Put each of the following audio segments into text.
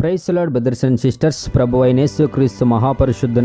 Praise lord brothers and sisters ప్రభు అయిన యేసుక్రీస్తు మహాపరిశుద్ధ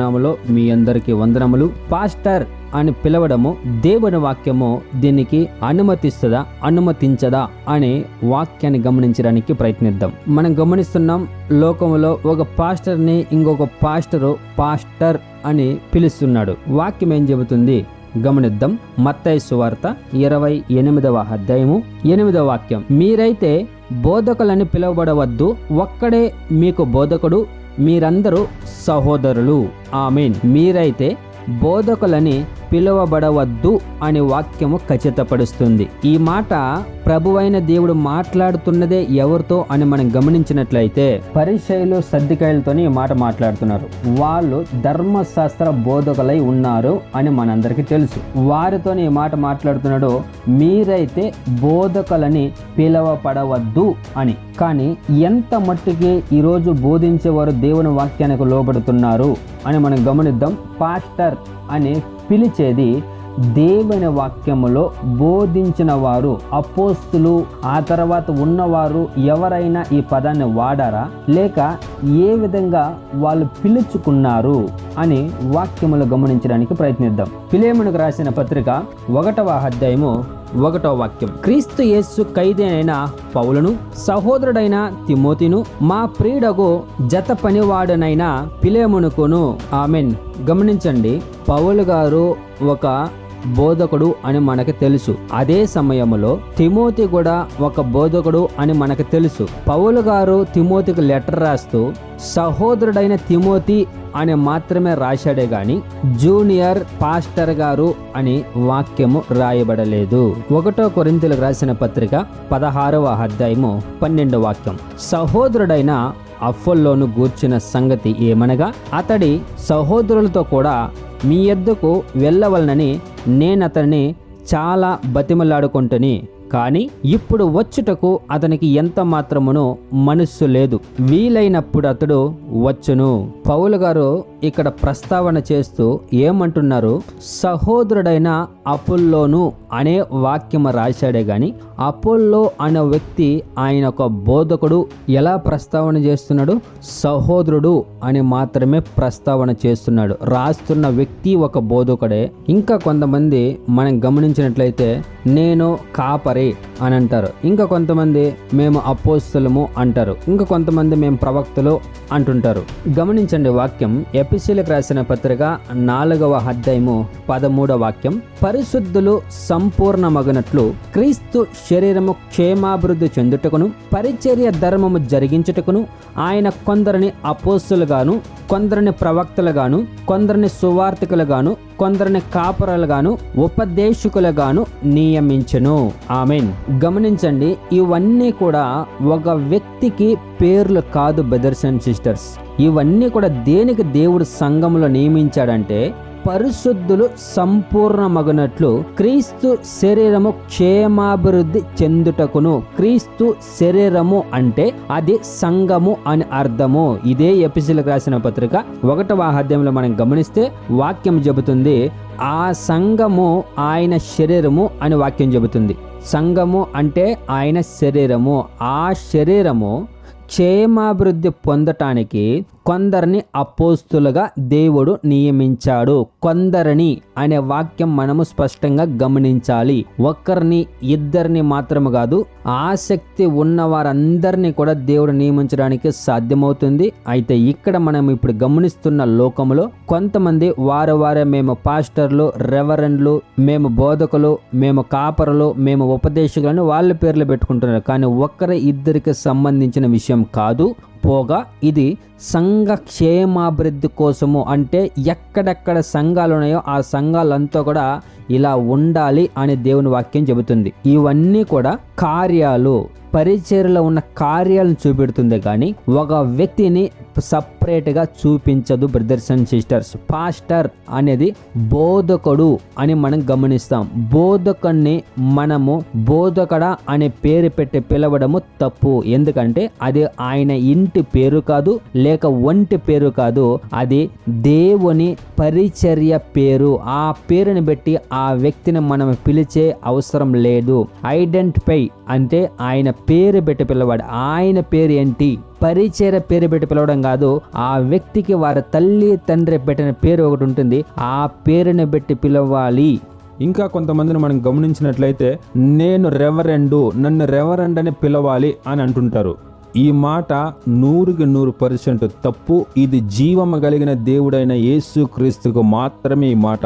మీ అందరికీ వందనములు. పాస్టర్ అని పిలవడము దేవుని వాక్యము దీనికి అనుమతిస్తుందా అనుమతించదా అనే వాక్యాన్ని గమనించడానికి ప్రయత్నిద్దాం. మనం గమనిస్తున్నాం లోకములో ఒక పాస్టర్ని ఇంకొక పాస్టరు పాస్టర్ అని పిలుస్తున్నాడు. వాక్యం ఏం చెబుతుంది? గమనిద్దాం. మత్తయి సువార్త ఇరవై ఎనిమిదవ అధ్యాయము ఎనిమిదవ వాక్యం. మీరైతే బోధకులని పిలువబడవద్దు. ఒక్కడే మీకు బోధకుడు మీరందరూ సహోదరులు. ఆమెన్. మీరైతే బోధకులని పిలువబడవద్దు అనే వాక్యము ఖచ్చితపరుస్తుంది. ఈ మాట ప్రభువైన దేవుడు మాట్లాడుతున్నదే ఎవరితో అని మనం గమనించినట్లయితే పరిచయలు సర్దికాయలతోనే ఈ మాట మాట్లాడుతున్నారు. వాళ్ళు ధర్మశాస్త్ర బోధకులై ఉన్నారు అని మనందరికీ తెలుసు. వారితోనే ఈ మాట మాట్లాడుతున్నాడు మీరైతే బోధకులని పిలవపడవద్దు అని. కానీ ఎంత మట్టుకి ఈరోజు బోధించేవారు దేవుని వాక్యానికి లోబడుతున్నారు అని మనం గమనిద్దాం. పాస్టర్ అని పిలిచేది దేవుని వాక్యములో బోధించిన వారు అపోస్తులు ఆ తర్వాత ఉన్నవారు ఎవరైనా ఈ పదాన్ని వాడారా? లేక ఏ విధంగా వాళ్ళు పిలుచుకున్నారు అని వాక్యములు గమనించడానికి ప్రయత్నిద్దాం. పిలేమునికి రాసిన పత్రిక ఒకటవ అధ్యాయము ఒకటో వాక్యం. క్రీస్తు యేసు ఖైదీనైన పౌలను సహోదరుడైన తిమోతిను మా ప్రియుడకు జత పనివాడునైన పిలేమునుకును. ఆమెన్. గమనించండి పౌలు గారు ఒక బోధకుడు అని మనకు తెలుసు. అదే సమయంలో తిమోతి కూడా ఒక బోధకుడు అని మనకు తెలుసు. పౌలు గారు తిమోతికి లెటర్ రాస్తూ సహోదరుడైన తిమోతి అని మాత్రమే రాశాడే గాని జూనియర్ పాస్టర్ గారు అని వాక్యము రాయబడలేదు. ఒకటో కొరింతలకు రాసిన పత్రిక పదహారవ అధ్యాయము పన్నెండు వాక్యం. సహోదరుడైన అఫ్ఫల్లోను గూర్చిన సంగతి ఏమనగా అతడి సహోదరులతో కూడా మీ ఎద్దకు వెళ్ళవలనని నేను అతనిని చాలా బతిమలాడుకుంటుని కానీ ఇప్పుడు వచ్చుటకు అతనికి ఎంత మాత్రమునో మనస్సు లేదు. వీలైనప్పుడు అతడు వచ్చును. పౌలు గారు ఇక్కడ ప్రస్తావన చేస్తూ ఏమంటున్నారు? సహోదరుడైన అపుల్లోను అనే వాక్యం రాశాడే గాని అపోల్లో అనే వ్యక్తి ఆయన ఒక బోధకుడు ఎలా ప్రస్తావన చేస్తున్నాడు? సహోదరుడు అని మాత్రమే ప్రస్తావన చేస్తున్నాడు. రాస్తున్న వ్యక్తి ఒక బోధకుడే. ఇంకా కొంతమంది మనం గమనించినట్లయితే నేను కాపరి అని అంటారు. ఇంకా కొంతమంది మేము అపోస్తులము అంటారు. ఇంకా కొంతమంది మేము ప్రవక్తలు అంటుంటారు. గమనించండి వాక్యం. ఎపిసిలకు రాసిన పత్రిక నాలుగవ అధ్యాయము పదమూడవ వాక్యం. పరిశుద్ధులు సంపూర్ణమగనట్లు క్రీస్తు శరీరము క్షేమాభివృద్ధి చెందుటకును పరిచర్య ధర్మము జరిగించుటకును ఆయన కొందరిని అపోస్తులుగాను కొందరిని ప్రవక్తలుగాను కొందరిని సువార్థికులుగాను కొందరిని కాపురలుగాను ఉపదేశకులుగాను నియమించను. ఆమెన్. గమనించండి ఇవన్నీ కూడా ఒక వ్యక్తికి పేర్లు కాదు బ్రదర్స్ అండ్ సిస్టర్స్. ఇవన్నీ కూడా దేనికి దేవుడు సంఘంలో నియమించాడంటే పరిశుద్ధులు సంపూర్ణమగునట్లు క్రీస్తు శరీరము క్షేమాభివృద్ధి చెందుటకును. క్రీస్తు శరీరము అంటే అది సంఘము అని అర్థము. ఇదే ఎపిసిలకు రాసిన పత్రిక ఒకటవ అధ్యాయంలో మనం గమనిస్తే వాక్యం చెబుతుంది ఆ సంఘము ఆయన శరీరము అని వాక్యం చెబుతుంది. సంఘము అంటే ఆయన శరీరము. ఆ శరీరము క్షేమాభివృద్ధి పొందటానికి కొందరిని అపోస్తులుగా దేవుడు నియమించాడు. కొందరిని అనే వాక్యం మనము స్పష్టంగా గమనించాలి. ఒక్కరిని ఇద్దరిని మాత్రము కాదు ఆసక్తి ఉన్న వారందరినీ కూడా దేవుడు నియమించడానికి సాధ్యమవుతుంది. అయితే ఇక్కడ మనం ఇప్పుడు గమనిస్తున్న లోకములో కొంతమంది వారు వారే మేము పాస్టర్లు రెవరెండ్లు మేము బోధకులు మేము కాపరులు మేము ఉపదేశకులని వాళ్ళ పేర్లు పెట్టుకుంటున్నారు. కానీ ఒక్కరి ఇద్దరికి సంబంధించిన విషయం కాదు. పోగా ఇది సంఘ క్షేమాభివృద్ధి కోసము అంటే ఎక్కడెక్కడ సంఘాలు ఉన్నాయో ఆ సంఘాలంతా కూడా ఇలా ఉండాలి అని దేవుని వాక్యం చెబుతుంది. ఇవన్నీ కూడా కార్యాలు. పరిచర్లో ఉన్న కార్యాలను చూపెడుతుంది కానీ ఒక వ్యక్తిని సపరేట్గా చూపించదు బ్రదర్స్ అండ్ సిస్టర్స్. పాస్టర్ అనేది బోధకుడు అని మనం గమనిస్తాం. బోధకుడిని మనము బోధకడ అనే పేరు పెట్టి పిలవడము తప్పు. ఎందుకంటే అది ఆయన ఇంటి పేరు కాదు లేక ఒంటి పేరు కాదు అది దేవుని పరిచర్య పేరు. ఆ పేరుని బట్టి ఆ వ్యక్తిని మనం పిలిచే అవసరం లేదు. ఐడెంటిఫై అంటే ఆయన పేరు పెట్టి పిల్లవాడు ఆయన పేరు ఏంటి? పరిచయ పేరు పెట్టి పిలవడం కాదు ఆ వ్యక్తికి వారి తల్లి తండ్రి పెట్టిన పేరు ఒకటి ఉంటుంది. ఆ పేరుని పెట్టి పిలవాలి. ఇంకా కొంతమందిని మనం గమనించినట్లయితే నేను రెవరెండు నన్ను రెవరెండ్ అని పిలవాలి అని అంటుంటారు. ఈ మాట నూరుకి నూరు పర్సెంట్ తప్పు. ఇది జీవము కలిగిన దేవుడైన యేసు క్రీస్తుకు మాత్రమే ఈ మాట.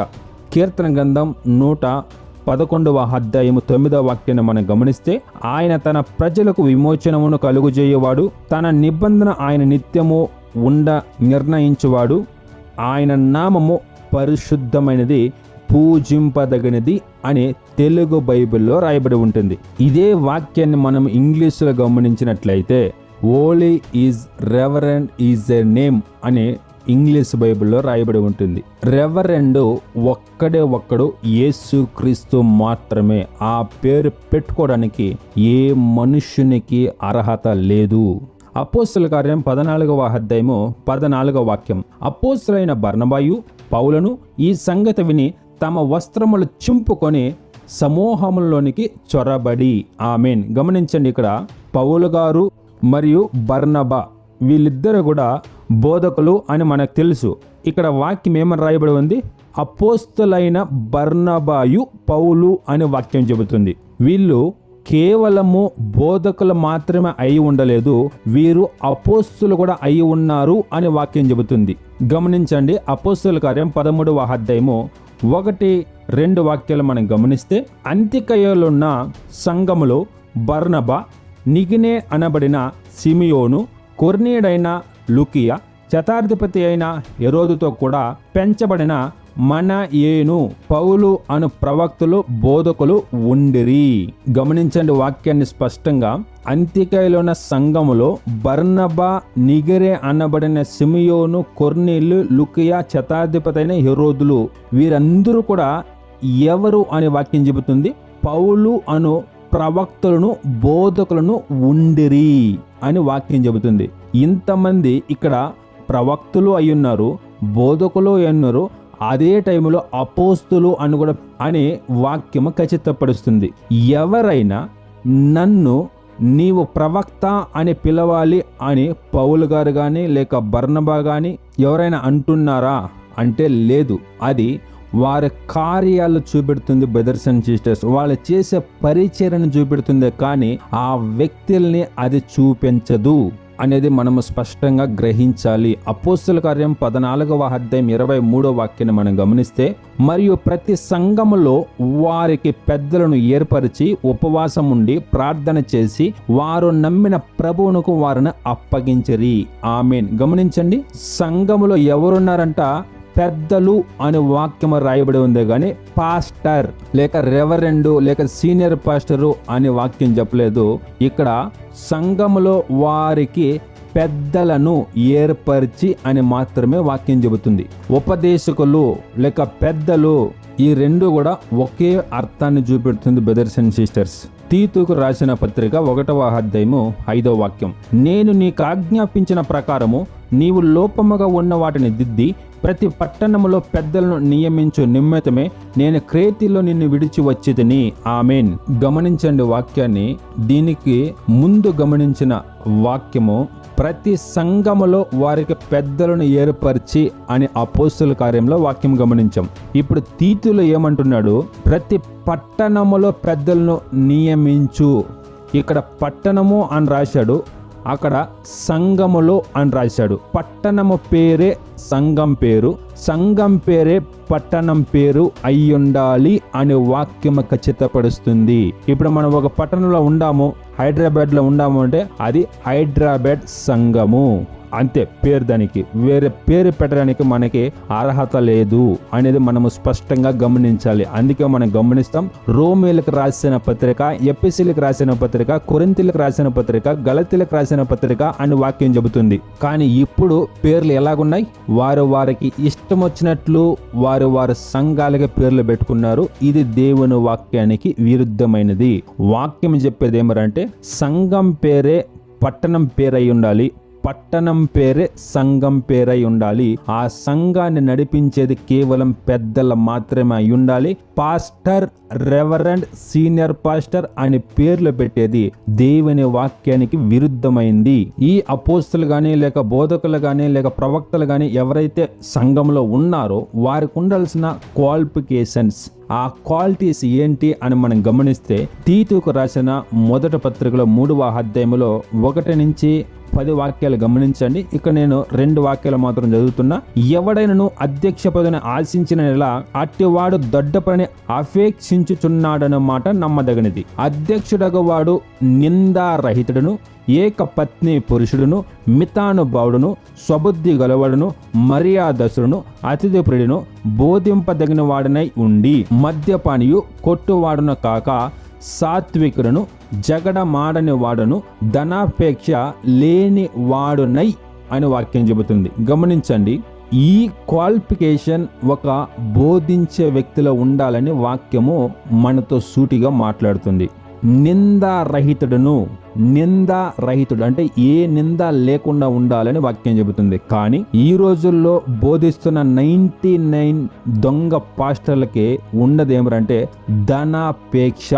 కీర్తన గంధం నూట పదకొండవ అధ్యాయము తొమ్మిదవ వాక్యాన్ని మనం గమనిస్తే ఆయన తన ప్రజలకు విమోచనమును కలుగుజేయవాడు తన నిబంధన ఆయన నిత్యము ఉండ నిర్ణయించువాడు ఆయన నామము పరిశుద్ధమైనది పూజింపదగినది అని తెలుగు బైబిల్లో రాయబడి ఉంటుంది. ఇదే వాక్యాన్ని మనం ఇంగ్లీష్లో గమనించినట్లయితే holy is reverend is a name అని ఇంగ్లీష్ బైబిల్లో రాయబడి ఉంటుంది. రెవరెండు ఒక్కడే ఒక్కడు యేసు క్రీస్తు మాత్రమే. ఆ పేరు పెట్టుకోవడానికి ఏ మనుష్యునికి అర్హత లేదు. అపోస్తుల కార్యం పద్నాలుగవ అధ్యాయము పద్నాలుగవ వాక్యం. అపోస్తులైన బర్ణబాయు పౌలను ఈ సంగతి విని తమ వస్త్రములు చింపుకొని సమూహంలోనికి చొరబడి. ఆమెన్. గమనించండి ఇక్కడ పౌలు గారు మరియు బర్ణబ వీళ్ళిద్దరు కూడా బోధకులు అని మనకు తెలుసు. ఇక్కడ వాక్యం ఏమని రాయబడి ఉంది? అపోస్తులైన బర్నబాయు పౌలు అనే వాక్యం చెబుతుంది. వీళ్ళు కేవలము బోధకులు మాత్రమే అయి ఉండలేదు వీరు అపోస్తులు కూడా అయి ఉన్నారు అని వాక్యం చెబుతుంది. గమనించండి అపోస్తుల కార్యం పదమూడవ అధ్యాయము ఒకటి రెండు వాక్యాలు మనం గమనిస్తే అంత్యకయలున్న సంఘములో బర్నబ నిగినే అనబడిన సిమియోను కొర్నీడైన లుకియా శతాధిపతి అయిన ఎరోదుతో కూడా పెంచబడిన మన ఏను పౌలు అను ప్రవక్తలు బోధకులు ఉండిరి. గమనించండి వాక్యాన్ని స్పష్టంగా. అంత్యకాయలోన సంఘములో బర్నబా నిగరే అనబడిన సిమియోను కొర్నీలు లుకియా శతాధిపతి అయిన హెరోదులు వీరందరూ కూడా ఎవరు అనే వాక్యం చెబుతుంది? పౌలు అను ప్రవక్తలను బోధకులను ఉండిరి అని వాక్యం చెబుతుంది. ఇంతమంది ఇక్కడ ప్రవక్తులు అయ్యున్నారు బోధకులు అయ్యున్నారు అదే టైంలో అపోస్తులు అని కూడా అనే వాక్యము ఖచ్చితపరుస్తుంది. ఎవరైనా నన్ను నీవు ప్రవక్త అని పిలవాలి అని పౌలు గారు కానీ లేక బర్ణబా కానీ ఎవరైనా అంటున్నారా? అంటే లేదు. అది వారి కార్యాలు చూపెడుతుంది బ్రదర్స్ అండ్ సిస్టర్స్. వాళ్ళు చేసే పరిచయను చూపెడుతుంది కానీ ఆ వ్యక్తుల్ని అది చూపించదు అనేది మనము స్పష్టంగా గ్రహించాలి. అపోస్తుల కార్యం పద్నాలుగవ అధ్యాయం ఇరవై మూడో వాక్యాన్ని మనం గమనిస్తే మరియు ప్రతి సంఘములో వారికి పెద్దలను ఏర్పరిచి ఉపవాసం ఉండి ప్రార్థన చేసి వారు నమ్మిన ప్రభువునకు వారిని అప్పగించరి. ఆమెన్. గమనించండి సంఘములో ఎవరున్నారంట? పెద్దలు అనే వాక్యం రాయబడి ఉంది కానీ పాస్టర్ లేక రెవరెండు లేక సీనియర్ పాస్టరు అనే వాక్యం చెప్పలేదు. ఇక్కడ సంఘములో వారికి పెద్దలను ఏర్పరిచి అని మాత్రమే వాక్యం చెబుతుంది. ఉపదేశకులు లేక పెద్దలు ఈ రెండు కూడా ఒకే అర్థాన్ని చూపెడుతుంది బ్రదర్స్ అండ్ సిస్టర్స్. తీతుకు రాసిన పత్రిక ఒకటవ అధ్యాయము ఐదవ వాక్యం. నేను నీకు ఆజ్ఞాపించిన ప్రకారము నీవు లోపముగా ఉన్న వాటిని దిద్ది ప్రతి పట్టణములో పెద్దలను నియమించు నిమిత్తమే నేను క్రేతిలో నిన్ను విడిచి వచ్చేదని. ఆమెన్. గమనించండి వాక్యాన్ని. దీనికి ముందు గమనించిన వాక్యము ప్రతి సంఘములో వారికి పెద్దలను ఏర్పరిచి అని అపోస్తుల కార్యంలో వాక్యం గమనించాం. ఇప్పుడు తీతులు ఏమంటున్నాడు? ప్రతి పట్టణములో పెద్దలను నియమించు. ఇక్కడ పట్టణము అని రాశాడు అక్కడ సంఘములో అని రాశాడు. పట్టణము పేరే సంఘం పేరు సంఘం పేరే పట్టణం పేరు అయ్యుండాలి అనే వాక్యం ఖచ్చితపరుస్తుంది ఇప్పుడు మనం ఒక పట్టణంలో ఉండాము హైదరాబాద్లో ఉండాము అంటే అది హైదరాబాద్ సంఘము. అంతే పేరు దానికి. వేరే పేరు పెట్టడానికి మనకి అర్హత లేదు అనేది మనము స్పష్టంగా గమనించాలి. అందుకే మనం గమనిస్తాం రోమేలకు రాసిన పత్రిక ఎపిసిలకు రాసిన పత్రిక కొరింతలకు రాసిన పత్రిక గలతీలకు రాసిన పత్రిక అని వాక్యం చెబుతుంది. కానీ ఇప్పుడు పేర్లు ఎలాగున్నాయి? వారు వారికి ఇష్టం వచ్చినట్లు వారు వారి సంఘాలకి పేర్లు పెట్టుకున్నారు. ఇది దేవుని వాక్యానికి విరుద్ధమైనది. వాక్యం చెప్పేది ఏమరంటే సంఘం పేరే పట్టణం పేరై ఉండాలి పట్టణం పేరే సంఘం పేరై ఉండాలి. ఆ సంఘాన్ని నడిపించేది కేవలం పెద్దల మాత్రమే అయి ఉండాలి. పాస్టర్ రెవరెండ్ సీనియర్ పాస్టర్ అని పేర్లు పెట్టేది దేవుని వాక్యానికి విరుద్ధమైంది. ఈ అపోస్తులు కానీ లేక బోధకులు కానీ లేక ప్రవక్తలు కానీ ఎవరైతే సంఘంలో ఉన్నారో వారికి ఉండాల్సిన క్వాలిఫికేషన్స్ ఆ క్వాలిటీస్ ఏంటి అని మనం గమనిస్తే తీతుకు రాసిన మొదటి పత్రికలో మూడవ అధ్యాయంలో ఒకటి నుంచి పది వాక్యాలు గమనించండి. ఇక నేను రెండు వాక్యాలు మాత్రం చదువుతున్నా. ఎవడైనను అధ్యక్ష పదవిని ఆశించిన నెల అట్టివాడు దొడ్డ పని అపేక్షించుచున్నాడన్నమాట నమ్మదగినది. అధ్యక్షుడగవాడు నిందారహితుడును ఏక పత్ని పురుషుడును మితానుభావుడును స్వబుద్ధి గలవాడును మర్యాదసుడును అతిథి ప్రియుడును బోధింపదగిన వాడనై ఉండి మద్యపానియు కొట్టువాడును కాక సాత్వికులను జగడమాడని వాడును ధనాపేక్ష లేని వాడునై అని వాక్యం చెబుతుంది. గమనించండి ఈ క్వాలిఫికేషన్ ఒక బోధించే వ్యక్తిలో ఉండాలని వాక్యము మనతో సూటిగా మాట్లాడుతుంది. నిందారహితుడును. నిందారహితుడు అంటే ఏ నింద లేకుండా ఉండాలని వాక్యం చెబుతుంది. కానీ ఈ రోజుల్లో బోధిస్తున్న నైంటీ నైన్ దొంగ పాస్టర్లకి ఉన్నదేమిటంటే ధనాపేక్ష.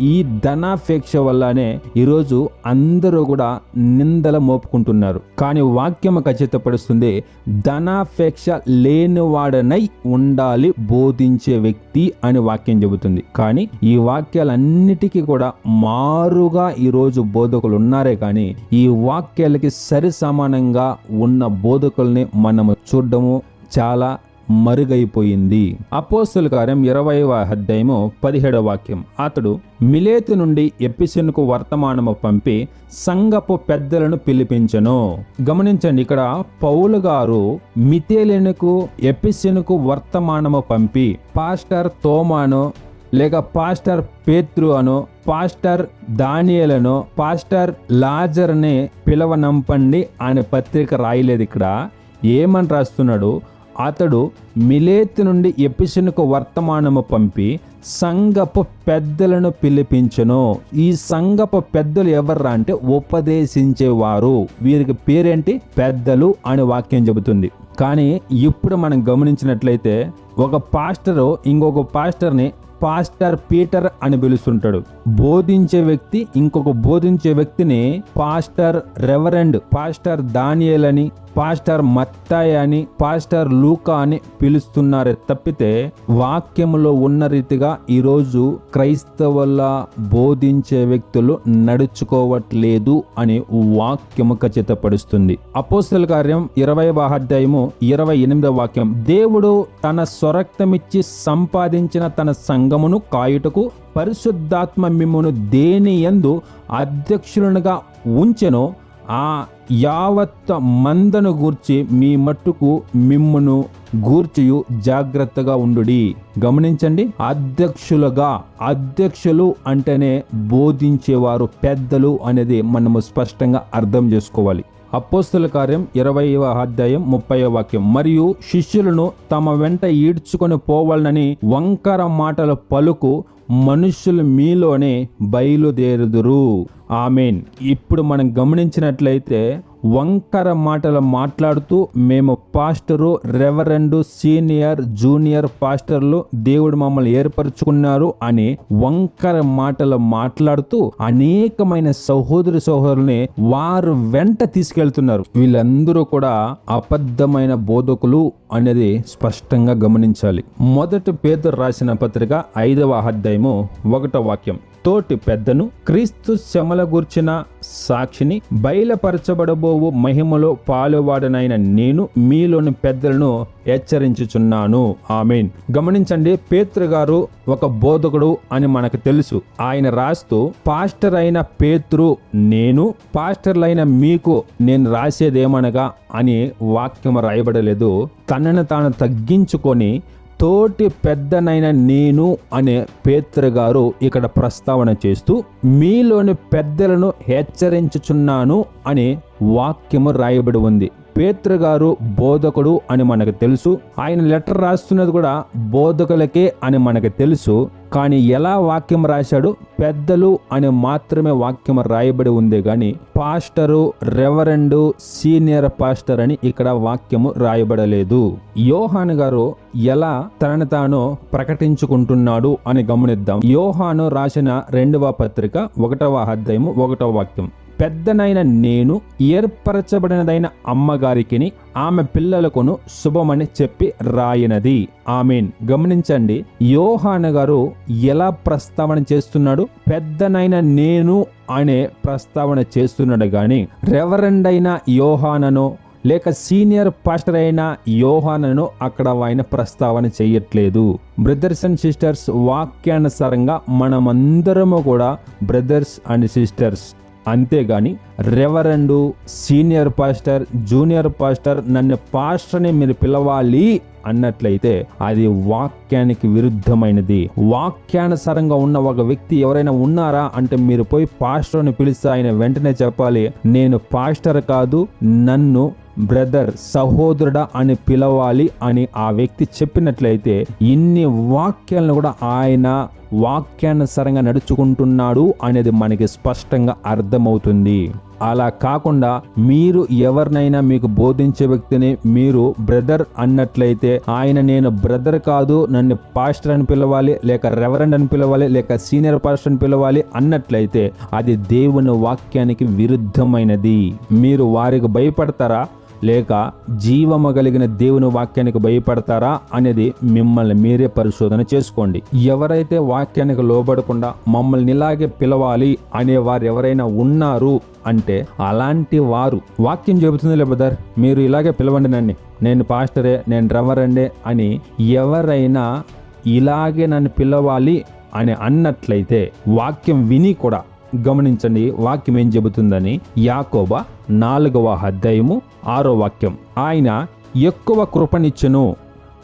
ఈ ధనాపేక్ష వల్లనే ఈరోజు అందరూ కూడా నిందల మోపుకుంటున్నారు. కానీ వాక్యం ఖచ్చితపడుస్తుంది ధనాపేక్ష లేనివాడనై ఉండాలి బోధించే వ్యక్తి అని వాక్యం చెబుతుంది. కానీ ఈ వాక్యాలన్నిటికీ కూడా మారుగా ఈరోజు బోధకులు ఉన్నారే కానీ ఈ వాక్యాలకి సరి సమానంగా ఉన్న బోధకుల్ని మనము చూడడము చాలా మరుగైపోయింది. అపోస్తుల కార్యం ఇరవైవ అధ్యాయము పదిహేడవ వాక్యం. అతడు మిలేతు నుండి ఎపిసిన్కు వర్తమానము పంపి సంగపు పెద్దలను పిలిపించను. గమనించండి ఇక్కడ పౌలు గారు మితేలెనుకు ఎపిసిన్కు వర్తమానము పంపి పాస్టర్ తోమాను లేక పాస్టర్ పేత్రు అను పాస్టర్ దానియలను పాస్టర్ లాజర్ని పిలవనంపండి అనే పత్రిక రాయలేదు ఇక్కడ. ఏమని రాస్తున్నాడు? అతడు మిలేత్ నుండి ఎపిసిన్కు వర్తమానము పంపి సంగపు పెద్దలను పిలిపించను. ఈ సంగపు పెద్దలు ఎవర్రా అంటే ఉపదేశించేవారు. వీరికి పేరేంటి? పెద్దలు అని వాక్యం చెబుతుంది. కానీ ఇప్పుడు మనం గమనించినట్లయితే ఒక పాస్టరు ఇంకొక పాస్టర్ని పాస్టర్ పీటర్ అని పిలుస్తుంటాడు. బోధించే వ్యక్తి ఇంకొక బోధించే వ్యక్తిని పాస్టర్ రెవరెండ్ పాస్టర్ దానియల్ అని పాస్టర్ మత్తాయ్ అని పాస్టర్ లూకా అని పిలుస్తున్నారే తప్పితే వాక్యములో ఉన్న రీతిగా ఈరోజు క్రైస్తవుల బోధించే వ్యక్తులు నడుచుకోవట్లేదు అని వాక్యము ఖచ్చితపరుస్తుంది. అపోస్తల కార్యం ఇరవై అధ్యాయము ఇరవై ఎనిమిదవ వాక్యం. దేవుడు తన స్వరక్తమిచ్చి సంపాదించిన తన సంఘమును కాయుటకు పరిశుద్ధాత్మ మిమ్మును దేని యందు అధ్యక్షులనుగా ఉంచెనో ఆ యావత్ మందను గూర్చి మీ మట్టుకు మిమ్మును గూర్చియు జాగ్రత్తగా ఉండుడి. గమనించండి అధ్యక్షులుగా అధ్యక్షులు అంటేనే బోధించేవారు పెద్దలు అనేది మనము స్పష్టంగా అర్థం చేసుకోవాలి. అపోస్తుల కార్యం ఇరవైవ అధ్యాయం ముప్పై వాక్యం. మరియు శిష్యులను తమ వెంట ఈడ్చుకొని పోవాలని వంకర మాటల పలుకు మనుషులు మీలోనే బయలుదేరుదురు. ఆమెన్. ఇప్పుడు మనం గమనించినట్లయితే వంకర మాటలు మాట్లాడుతూ మేము పాస్టరు రెవరెండు సీనియర్ జూనియర్ పాస్టర్లు దేవుడు మమ్మల్ని ఏర్పరచుకున్నారు అని వంకర మాటలు మాట్లాడుతూ అనేకమైన సహోదరి సహోదరుల్ని వారు వెంట తీసుకెళ్తున్నారు. వీళ్ళందరూ కూడా అబద్ధమైన బోధకులు అనేది స్పష్టంగా గమనించాలి. మొదటి పేదరు రాసిన పత్రిక ఐదవ అధ్యాయము ఒకటో వాక్యం. తోటి పెద్దను క్రీస్తు శ్రమల గూర్చిన సాక్షిని బయలుపరచబడబోవు మహిమలో పాలువాడనైన నేను మీలోని పెద్దలను హెచ్చరించుచున్నాను. ఆమెన్. గమనించండి పేత్రు గారు ఒక బోధకుడు అని మనకు తెలుసు. ఆయన రాస్తూ పాస్టర్ అయిన పేతృ నేను పాస్టర్లైన మీకు నేను రాసేదేమనగా అని వాక్యం రాయబడలేదు. తనను తాను తగ్గించుకొని తోటి పెద్దనైన నేను అనే పేత్ర గారు ఇక్కడ ప్రస్తావన చేస్తూ మీలోని పెద్దలను హెచ్చరించుచున్నాను అని వాక్యము రాయబడి ఉంది. పేత్రు గారు బోధకుడు అని మనకు తెలుసు. ఆయన లెటర్ రాస్తున్నది కూడా బోధకులకే అని మనకు తెలుసు. కానీ ఎలా వాక్యం రాశాడు? పెద్దలు అని మాత్రమే వాక్యం రాయబడి ఉంది కానీ పాస్టరు రెవరెండు సీనియర్ పాస్టర్ అని ఇక్కడ వాక్యము రాయబడలేదు. యోహాను గారు ఎలా తనను తాను ప్రకటించుకుంటున్నాడు అని గమనిద్దాం. యోహాను రాసిన రెండవ పత్రిక ఒకటవ అధ్యాయము ఒకటవ వాక్యం. పెద్దనైన నేను ఏర్పరచబడినదైన అమ్మగారికిని ఆమె పిల్లలకును శుభమని చెప్పి రాయినది. ఆమెన్. గమనించండి యోహాన గారు ఎలా ప్రస్తావన చేస్తున్నాడు? పెద్దనైన నేను అనే ప్రస్తావన చేస్తున్నాడు కానీ రెవరెండ్ అయిన యోహానను లేక సీనియర్ పాస్టర్ అయిన యోహానను అక్కడ ఆయన ప్రస్తావన చేయట్లేదు. బ్రదర్స్ అండ్ సిస్టర్స్ వాక్యానుసారంగా మనమందరము కూడా బ్రదర్స్ అండ్ సిస్టర్స్ అంతేగాని reverend senior pastor junior pastor నన్ను పాస్టర్ని మీరు పిలవాలి అన్నట్లయితే అది వాక్యానికి విరుద్ధమైనది. వాక్యానుసారంగా ఉన్న ఒక వ్యక్తి ఎవరైనా ఉన్నారా అంటే మీరు పోయి పాస్టర్ని పిలిస్తే ఆయన వెంటనే చెప్పాలి నేను పాస్టర్ కాదు నన్ను బ్రదర్ సహోదరుడా అని పిలవాలి అని ఆ వ్యక్తి చెప్పినట్లయితే ఇన్ని వాక్యాలను కూడా ఆయన వాక్యానుసారంగా నడుచుకుంటున్నాడు అనేది మనకి స్పష్టంగా అర్థమవుతుంది. అలా కాకుండా మీరు ఎవరినైనా మీకు బోధించే వ్యక్తిని మీరు బ్రదర్ అన్నట్లయితే ఆయన నేను బ్రదర్ కాదు నన్ను పాస్టర్ అని పిలవాలి లేక రెవరెండ్ అని పిలవాలి లేక సీనియర్ పాస్టర్ అని పిలవాలి అన్నట్లయితే అది దేవుని వాక్యానికి విరుద్ధమైనది. మీరు వారికి భయపడతారా? లేక జీవము కలిగిన దేవుని వాక్యానికి భయపడతారా అనేది మిమ్మల్ని మీరే పరిశోధన చేసుకోండి. ఎవరైతే వాక్యానికి లోబడకుండా మమ్మల్ని ఇలాగే పిలవాలి అనే వారు ఎవరైనా ఉన్నారు అంటే అలాంటి వారు. వాక్యం చెబుతుంది లే బ్రదర్ మీరు ఇలాగే పిలవండి నన్ను. నేను పాస్టరే నేను రవరండే అని ఎవరైనా ఇలాగే నన్ను పిలవాలి అని అన్నట్లయితే వాక్యం విని కూడా గమనించండి వాక్యం ఏం చెబుతుందని? యాకోబ నాలుగవ అధ్యాయము ఆరో వాక్యం. ఆయన ఎక్కువ కృపనిచ్చును.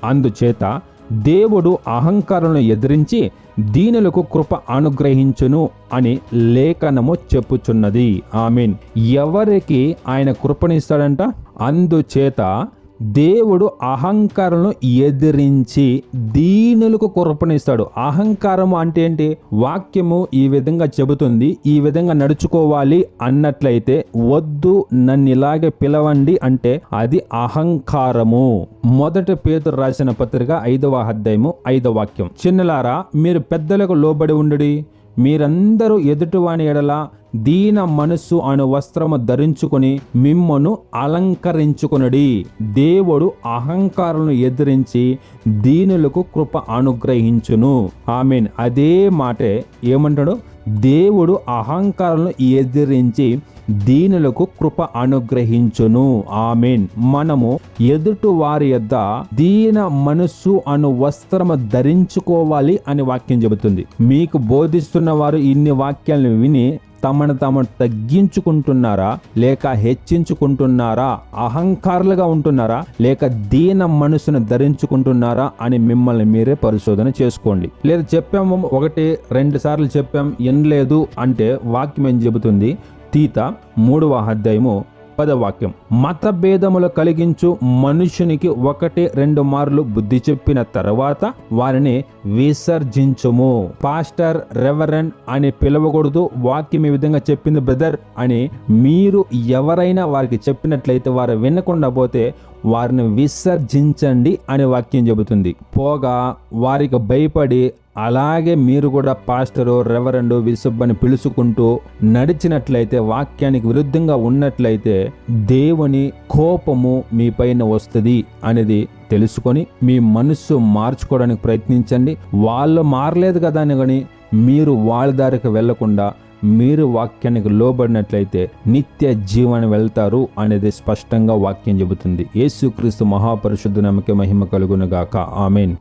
అందుచేత దేవుడు అహంకారులను ఎదిరించి దీనులకు కృప అనుగ్రహించును అని లేఖనము చెప్పుచున్నది. ఆమీన్. ఎవరికి ఆయన కృపనిస్తాడంట? అందుచేత దేవుడు అహంకారంను ఎదిరించి దీనులకు కృపణిస్తాడు అహంకారము అంటే ఏంటి? వాక్యము ఈ విధంగా చెబుతుంది ఈ విధంగా నడుచుకోవాలి అన్నట్లయితే వద్దు నన్ను ఇలాగే పిలవండి అంటే అది అహంకారము. మొదటి పేతురు రాసిన పత్రిక ఐదవ అధ్యాయము ఐదవ వాక్యం. చిన్నలారా మీరు పెద్దలకు లోబడి ఉండుడి మీరందరూ ఎదుటివాని ఎడల దీన మనస్సు అను వస్త్రము ధరించుకొని మిమ్మను అలంకరించుకునడి. దేవుడు అహంకారులను ఎదిరించి దీనులకు కృప అనుగ్రహించును. ఆమెన్. అదే మాటే ఏమంటాడు? దేవుడు అహంకారులను ఎదిరించి దీనులకు కృప అనుగ్రహించును. ఆమెన్. మనము ఎదుటి వారి యొద్ద దీన మనస్సు అను వస్త్రము ధరించుకోవాలి అని వాక్యం చెబుతుంది. మీకు బోధిస్తున్న వారు ఇన్ని వాక్యాలను విని తమను తాము తగ్గించుకుంటున్నారా? లేక హెచ్చించుకుంటున్నారా? అహంకారులుగా ఉంటున్నారా? లేక దీన మనసును ధరించుకుంటున్నారా? అని మిమ్మల్ని మీరే పరిశోధన చేసుకోండి. లేదా చెప్పాము ఒకటి రెండు సార్లు చెప్పాం ఎనలేదు అంటే వాక్యం ఏం చెబుతుంది? తీత మూడవ అధ్యాయము పదవాక్యం మత భేదములు కలిగించు మనుషునికి ఒకటి రెండు మార్లు బుద్ధి చెప్పిన తర్వాత వారిని విసర్జించుము. పాస్టర్ రెవరెండ్ అని పిలవకూడదు వాక్యం ఈ విధంగా చెప్పింది బ్రదర్ అని మీరు ఎవరైనా వారికి చెప్పినట్లయితే వారు వినకుండా పోతే వారిని విసర్జించండి అని వాక్యం చెబుతుంది. పోగా వారికి భయపడి అలాగే మీరు కూడా పాస్టరు రెవరెండు విసుబ్బని పిలుచుకుంటూ నడిచినట్లయితే వాక్యానికి విరుద్ధంగా ఉన్నట్లయితే దేవుని కోపము మీ పైన వస్తుంది అనేది తెలుసుకొని మీ మనస్సు మార్చుకోవడానికి ప్రయత్నించండి. వాళ్ళు మారలేదు కదా అని కానీ మీరు వాళ్ళ దారికి వెళ్ళకుండా మీరు వాక్యానికి లోబడినట్లయితే నిత్య జీవనం వెళ్తారు అనేది స్పష్టంగా వాక్యం చెబుతుంది. యేసుక్రీస్తు మహాపరిశుద్ధ నమ్మక మహిమ కలుగునుగాక. ఆమెన్.